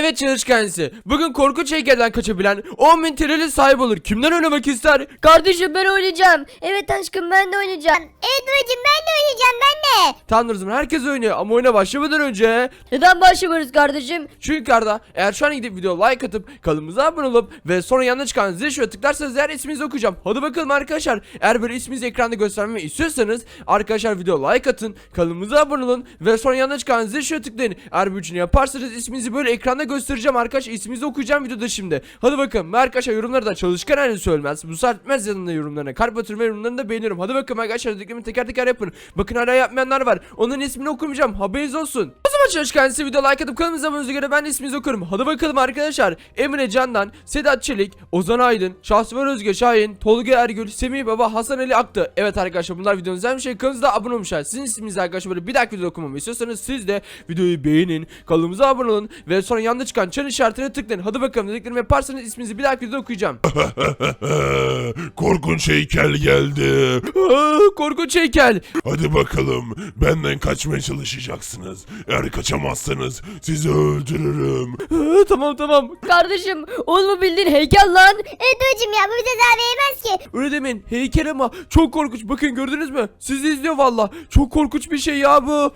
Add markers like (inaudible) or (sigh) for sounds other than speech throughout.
Evet çalışkansı. Bugün korkunç heykelden kaçabilen 10 bin TL'li sahip olur. Kimden oynamak ister? Kardeşim ben oynayacağım. Evet aşkım ben de oynayacağım. Evet babacım ben de oynayacağım ben de. Tanrım herkes oynuyor ama oyuna başlamadan önce. Neden başlamıyoruz kardeşim? Çünkü Arda eğer şu an gidip video like atıp kanalımıza abone olup ve sonra yanına çıkan zil şöyle tıklarsanız eğer isminizi okuyacağım. Hadi bakalım arkadaşlar. Eğer böyle isminizi ekranda göstermemi istiyorsanız arkadaşlar video like atın, kanalımıza abone olun ve sonra yanına çıkan zil şöyle tıklayın. Eğer bu üçünü yaparsanız isminizi böyle ekranda göstereceğim arkadaşlar. İsminizi okuyacağım videoda şimdi. Hadi bakalım arkadaşlar yorumları da çalışkan halini söylemez. Bu saat bitmez yanında yorumlarına. Kalp atırma yorumlarını da beğenirim. Hadi bakalım arkadaşlar dediklerimi teker teker yapın. Bakın hala yapmayanlar var. Onların ismini okumayacağım. Haberiniz olsun. Zaman çalışkan size video like atıp kanalımıza abone göre ben de isminizi okurum. Hadi bakalım arkadaşlar. Emre Candan, Sedat Çelik, Ozan Aydın, Şahsıvar Özge Şahin, Tolga Ergül, Semih Baba, Hasan Ali Aktı. Evet arkadaşlar bunlar videonun güzel bir şey. Kanalımıza abone olmuşlar. Sizin isminizi arkadaşlar böyle bir dahaki video okumamı istiyorsanız siz de videoyu beğenin. Kanalımıza abone olun ve sonra yanında çıkan çan işaretine tıklayın. Hadi bakalım dediklerimi yaparsanız isminizi bir dahaki videoda okuyacağım. (laughs) Korkunç heykel geldi. Aa, (laughs) korkunç heykel. Hadi bakalım benden kaçmaya çalışacaksınız. Eğer kaçamazsanız sizi öldürürüm. Aa, tamam tamam. Kardeşim oğlumu bildiğin heykel lan. Evet babacım ya bu bize zarar vermez ki. Öyle demeyin. Heykel ama çok korkunç. Bakın gördünüz mü? Sizi izliyor valla. Çok korkunç bir şey ya bu.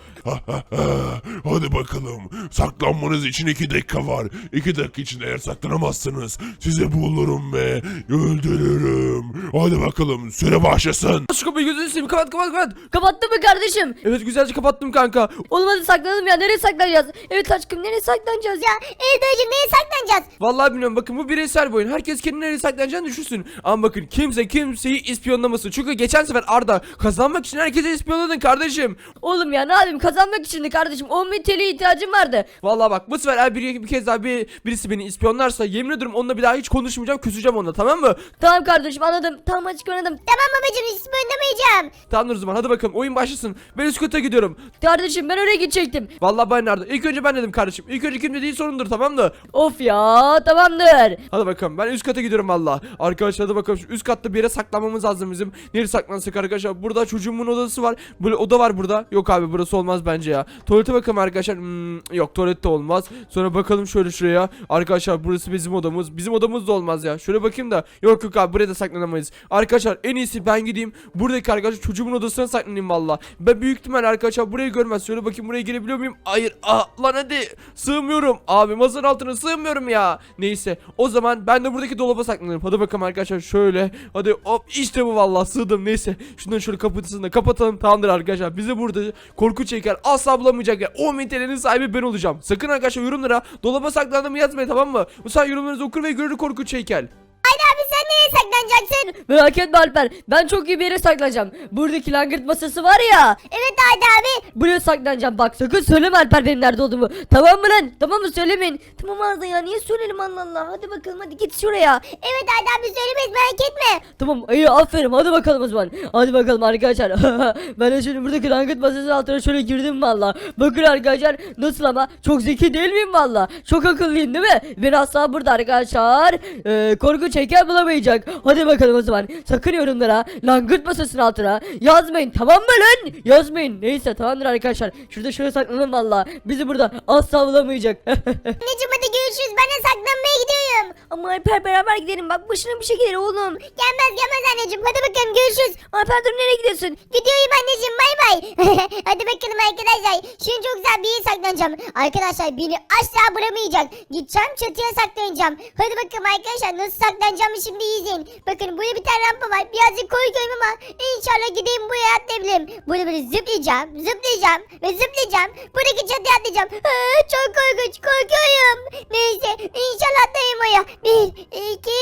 Hadi bakalım. Saklanmanız için iki dakika var. İki dakika içinde eğer saklanamazsınız sizi bulurum ve öldürürüm. Hadi bakalım süre başlasın. Şu kapıyı gözünü seveyim. Kapat kapat kapat. Kapattın mı kardeşim? Evet güzelce kapattım kanka. Oğlum hadi saklanalım ya. Nereye saklanacağız? Evet aşkım nereye saklanacağız ya? Evet babacım neye saklanacağız? Vallahi bilmiyorum bakın bu bireysel bir oyun. Herkes kendine nereye saklanacağını düşünsün. Ama bakın kimse kimseyi ispiyonlamasın. Çünkü geçen sefer Arda kazanmak için herkese ispiyonladın kardeşim. Oğlum ya ne yapayım kazanmak için de kardeşim 10 bin TL'ye ihtiyacım vardı. Vallahi bak bu sefer eğer bir, bir kez daha bir, birisi beni ispiyonlarsa yemin ediyorum onunla bir daha hiç konuşmayacağım küseceğim onunla tamam mı? Tamam kardeşim anladım. Tamam açık oynadım. Tamam babacım hiç oynamayacağım. Tamamdır o zaman hadi bakalım oyun başlasın. Ben üst kata gidiyorum. Kardeşim ben oraya gidecektim. Vallahi ben Arda. İlk önce ben dedim kardeşim. İlk önce kim dediği sorundur tamam mı? Of ya tamamdır. Hadi bakalım ben üst kata gidiyorum valla. Arkadaşlar hadi bakalım üst katta bir yere saklanmamız lazım bizim. Nereye saklansak arkadaşlar? Burada çocuğumun odası var. Böyle oda var burada. Yok abi burası olmaz bence ya. Tuvalete bakalım arkadaşlar. Hmm, yok tuvalette olmaz. Sonra bakalım şöyle şuraya. Arkadaşlar burası bizim odamız. Bizim odamız da olmaz ya. Şöyle bakayım da. Yok yok abi buraya da saklanamayız. Arkadaşlar en iyisi ben gideyim. Buradaki arkadaşlar çocuğumun odasına saklanayım valla. Ben büyük ihtimal arkadaşlar burayı görmez. Şöyle bakayım buraya girebiliyor muyum? Hayır. Ah lan hadi. Sığmıyorum. Abi masanın altına sığmıyorum ya. Neyse. O zaman ben de buradaki dolaba saklanırım. Hadi bakalım arkadaşlar şöyle. Hadi hop işte bu vallahi sığdım. Neyse. Şundan şöyle kapatısını da kapatalım. Tamamdır arkadaşlar. Bizi burada korkunç heykel asla bulamayacak ya. 10 bin sahibi ben olacağım. Sakın arkadaşlar yorumlara dolaba saklandığımı yazmayın tamam mı? Bu sefer yorumlarınızı okur ve görür korkunç heykel. Nereye saklanacaksın? Merak etme Alper. Ben çok iyi bir yere saklanacağım. Buradaki langırt masası var ya. Evet Haydi abi. Buraya saklanacağım. Bak sakın söyleme Alper benim nerede olduğumu. Tamam mı lan? Tamam mı söylemeyin. Tamam Arda ya niye söyleyelim Allah Allah. Hadi bakalım hadi git şuraya. Evet Haydi abi söylemeyiz merak etme. Tamam iyi aferin hadi bakalım o zaman. Hadi bakalım arkadaşlar. (laughs) ben de şimdi buradaki langırt masasının altına şöyle girdim valla. Bakın arkadaşlar nasıl ama çok zeki değil miyim valla? Çok akıllıyım değil mi? Ben asla burada arkadaşlar e, korkunç heykel bulamayacak. Hadi bakalım o zaman. Sakın yorumlara langırt masasının altına yazmayın tamam mı lan? Yazmayın. Neyse tamamdır arkadaşlar. Şurada şöyle saklanalım valla. Bizi burada asla bulamayacak. (laughs) Anneciğim hadi görüşürüz ben de gidiyorum. Ama Alper beraber gidelim bak başına bir şey gelir oğlum. Gelmez gelmez anneciğim hadi bakalım görüşürüz. Alper dur nereye gidiyorsun? Gidiyorum anneciğim bay bay. (laughs) Hadi bakalım arkadaşlar. Şimdi çok güzel bir yere saklanacağım. Arkadaşlar beni asla bulamayacak. Gideceğim çatıya saklanacağım. Hadi bakalım arkadaşlar nasıl saklanacağımı şimdi izleyin. Bakın burada bir tane rampa var. Birazcık korkuyorum ama inşallah gideyim buraya atlayabilirim. Burada böyle zıplayacağım, zıplayacağım ve zıplayacağım. Buradaki çatıya atlayacağım. Aa, çok korkunç, korkuyorum. Neyse inşallah atlayayım oraya. Bir, iki,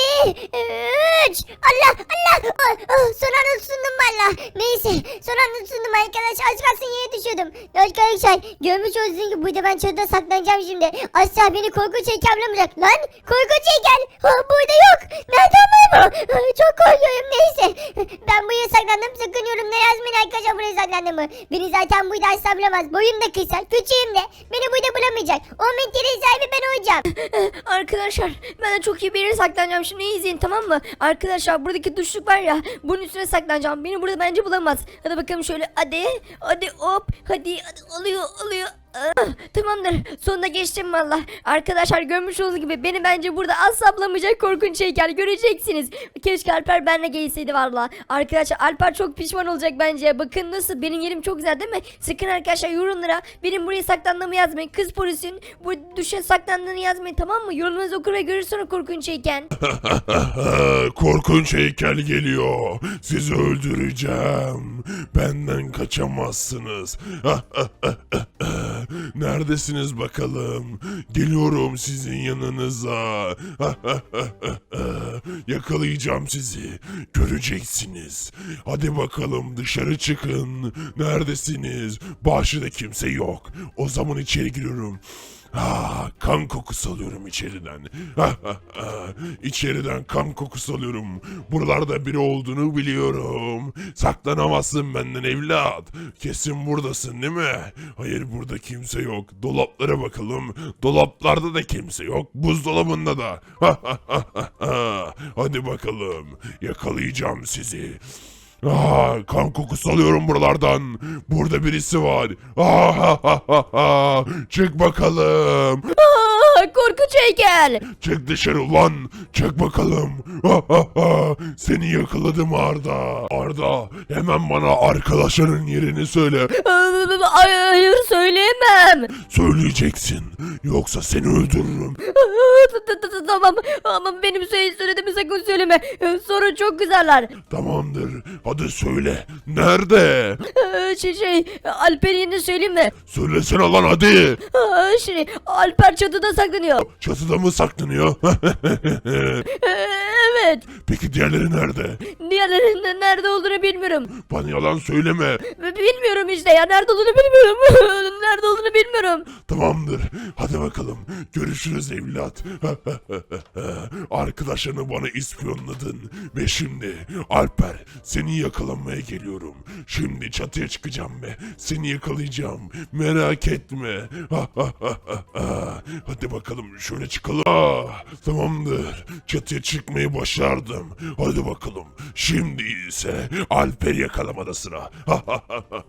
üç. Allah, Allah. Oh, oh, son anda tutundum valla. Neyse son anda tutundum arkadaşlar. Az kalsın yere düşüyordum. Arkadaşlar görmüş olduğunuz gibi burada ben çatıda saklanacağım şimdi. Asla beni korkunç heykel bulamayacak. Lan korkunç heykel. Ha, burada yok. Nereden var bu? Çok korkuyorum neyse. Ben buraya saklandım. Sakın yorumlara yazmayın arkadaşlar buraya saklandığımı. Beni zaten burada asla bulamaz. Boyum da kısa. Küçüğüm de. Beni burada bulamayacak. 10 bin TL sahibi ben olacağım. Arkadaşlar ben de çok iyi bir yere saklanacağım şimdi izleyin tamam mı? Arkadaşlar buradaki duşluk var ya bunun üstüne saklanacağım. Beni burada bence bulamaz. Hadi bakalım şöyle hadi hadi hop hadi hadi oluyor oluyor. Tamamdır. Sonunda geçtim valla. Arkadaşlar görmüş olduğunuz gibi beni bence burada asla bulamayacak korkunç heykel göreceksiniz. Keşke Alper benle gelseydi valla. Arkadaşlar Alper çok pişman olacak bence. Bakın nasıl benim yerim çok güzel değil mi? Sakın arkadaşlar yorumlara benim buraya saklandığımı yazmayın. Kız polisin bu düşe saklandığını yazmayın tamam mı? Yorumlarınızı okur ve görür sonra korkunç heykel. (laughs) Korkunç heykel geliyor. Sizi öldüreceğim. Benden kaçamazsınız. (laughs) Neredesiniz bakalım? Geliyorum sizin yanınıza. (laughs) Yakalayacağım sizi. Göreceksiniz. Hadi bakalım dışarı çıkın. Neredesiniz? Bahçede kimse yok. O zaman içeri giriyorum. Ah, kan kokusu alıyorum içeriden. Ah, ah, ah. İçeriden kan kokusu alıyorum. Buralarda biri olduğunu biliyorum. Saklanamazsın benden evlat. Kesin buradasın değil mi? Hayır burada kimse yok. Dolaplara bakalım. Dolaplarda da kimse yok. Buzdolabında da. Ah. Hadi bakalım. Yakalayacağım sizi. Ah, kan kokusu alıyorum buralardan. Burada birisi var. Ah, ah, ah, ah, ah. Çık bakalım. Aa, korkunç heykel. Çık dışarı ulan. Çık bakalım. Ah, ah, ah. Seni yakaladım Arda. Arda hemen bana arkadaşların yerini söyle. Aa, Hayır söyleyemem. Söyleyeceksin. Yoksa seni öldürürüm. (laughs) Tamam ama benim şey söylediğimi sakın söyleme. Ee, Sonra çok kızarlar. Tamamdır. Hadi söyle. Nerede? Ee, Şey şey Alper'in yerini söyleyeyim mi? Söylesene lan hadi. Aa, Şey Alper çatıda saklanıyor. Çatıda mı saklanıyor? (laughs) Evet. Peki diğerleri nerede? Diğerlerinin nerede olduğunu bilmiyorum. Bana yalan söyleme. Bilmiyorum işte ya nerede olduğunu bilmiyorum. (laughs) nerede olduğunu bilmiyorum. Tamamdır. Hadi bakalım. Görüşürüz evlat. (laughs) Arkadaşlarını bana ispiyonladın. Ve şimdi Alper seni yakalamaya geliyorum. Şimdi çatıya çıkacağım ve seni yakalayacağım. Merak etme. (laughs) Hadi bakalım şöyle çıkalım. Ah, Tamamdır. Çatıya çıkmayı başardım. Hadi bakalım. Şimdi ise Alper yakalamada sıra. (laughs)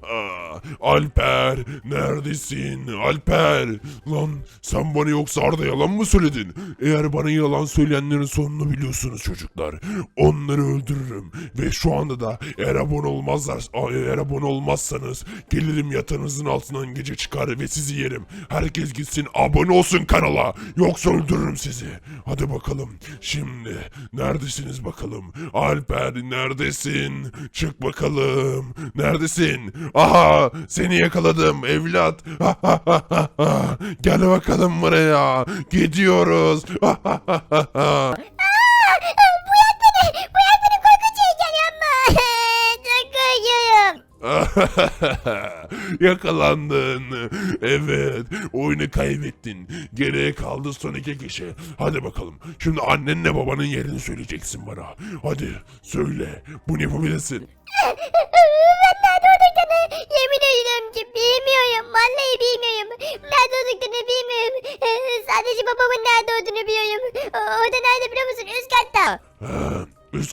Alper neredesin? Alper. Lan sen bana yoksa Arda yalan mı söyledin? Eğer bana yalan söyleyenlerin sonunu biliyorsunuz çocuklar. Onları öldürürüm. Ve şu anda da eğer abone olmazlar, eğer abone olmazsanız gelirim yatağınızın altından gece çıkar ve sizi yerim. Herkes gitsin abone olsun kanala. Yoksa öldürürüm sizi. Hadi bakalım. Şimdi neredesiniz bakalım? Alper neredesin? Çık bakalım. Neredesin? Aha seni yakaladım evlat. (laughs) Gel bakalım buraya. Gidiyoruz. (laughs) Bırak beni. Bırak beni korkunç heykel yapma. (laughs) Çok korkuyorum. Yakalandın. Evet. Oyunu kaybettin. Geriye kaldı son iki kişi. Hadi bakalım. Şimdi annenle babanın yerini söyleyeceksin bana. Hadi söyle. Bunu yapabilirsin.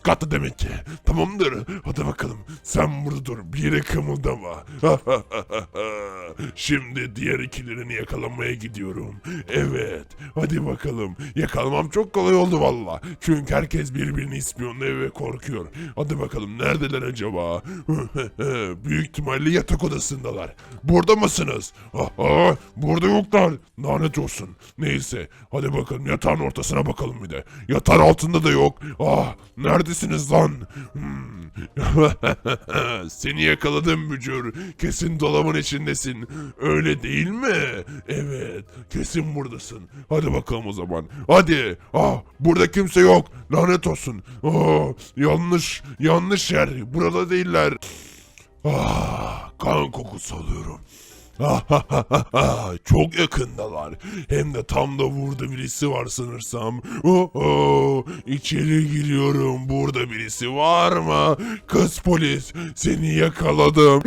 Katta demek ki. Tamamdır. Hadi bakalım. Sen burada dur. Bir yere kımıldama. (laughs) Şimdi diğer ikilerini yakalamaya gidiyorum. Evet. Hadi bakalım. Yakalamam çok kolay oldu valla. Çünkü herkes birbirini ispiyonluyor ve korkuyor. Hadi bakalım. Neredeler acaba? (laughs) Büyük ihtimalle yatak odasındalar. Burada mısınız? Aha, burada yoklar. Lanet olsun. Neyse. Hadi bakalım yatağın ortasına bakalım bir de. Yatağın altında da yok. Ah neredesiniz lan? Hmm. (laughs) Seni yakaladım bücür. Kesin dolabın içindesin. Öyle değil mi? Evet. Kesin buradasın. Hadi bakalım o zaman. Hadi. Ah burada kimse yok. Lanet olsun. Ah, yanlış. Yanlış yer. Burada değiller. Ah, kan kokusu alıyorum. (laughs) Çok yakındalar. Hem de tam da burada birisi var sanırsam. Oho, içeri giriyorum. Burada birisi var mı? Kız polis, seni yakaladım.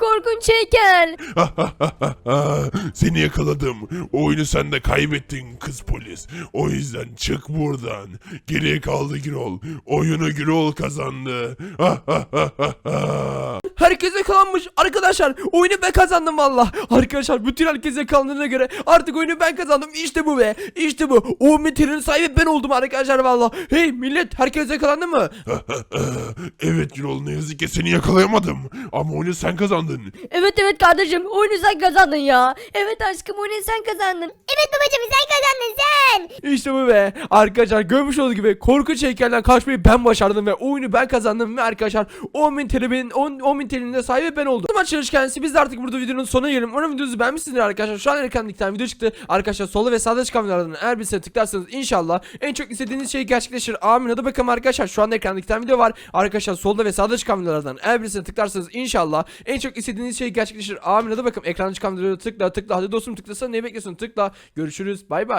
Korkunç heykel. (laughs) Seni yakaladım. Oyunu sen de kaybettin kız polis. O yüzden çık buradan. Geriye kaldı Gürol. Oyunu Gürol kazandı. (laughs) Herkes yakalanmış. Arkadaşlar oyunu ben kazandım valla. Arkadaşlar bütün herkes yakalandığına göre artık oyunu ben kazandım. İşte bu be. İşte bu. O meteorun sahibi ben oldum arkadaşlar valla. Hey millet herkes yakalandı mı? (laughs) evet Gürol ne yazık ki seni yakalayamadım. Ama oyunu sen kazandın. Evet evet kardeşim oyunu sen kazandın ya. Evet aşkım oyunu sen kazandın. Evet babacım sen kazandın sen. İşte bu be. Arkadaşlar görmüş olduğunuz gibi korkunç heykelden kaçmayı ben başardım ve oyunu ben kazandım ve arkadaşlar 10.000 TL'nin 10, 10 TL'nin de sahibi ben oldum. Maç çalış kendisi biz de artık burada videonun sonuna gelelim. Umarım videonuzu beğenmişsinizdir arkadaşlar. Şu an ekranda iki tane video çıktı. Arkadaşlar solda ve sağda çıkan videolardan eğer birisine tıklarsanız inşallah en çok istediğiniz şey gerçekleşir. Amin. Hadi bakalım arkadaşlar. Şu anda ekranda iki tane video var. Arkadaşlar solda ve sağda çıkan videolardan eğer birisine tıklarsanız inşallah en çok istediğiniz şey gerçekleşir. Amin. Hadi bakalım ekranda çıkan tıkla tıkla. Hadi dostum tıklasana ne bekliyorsun tıkla. Görüşürüz. Bay bay.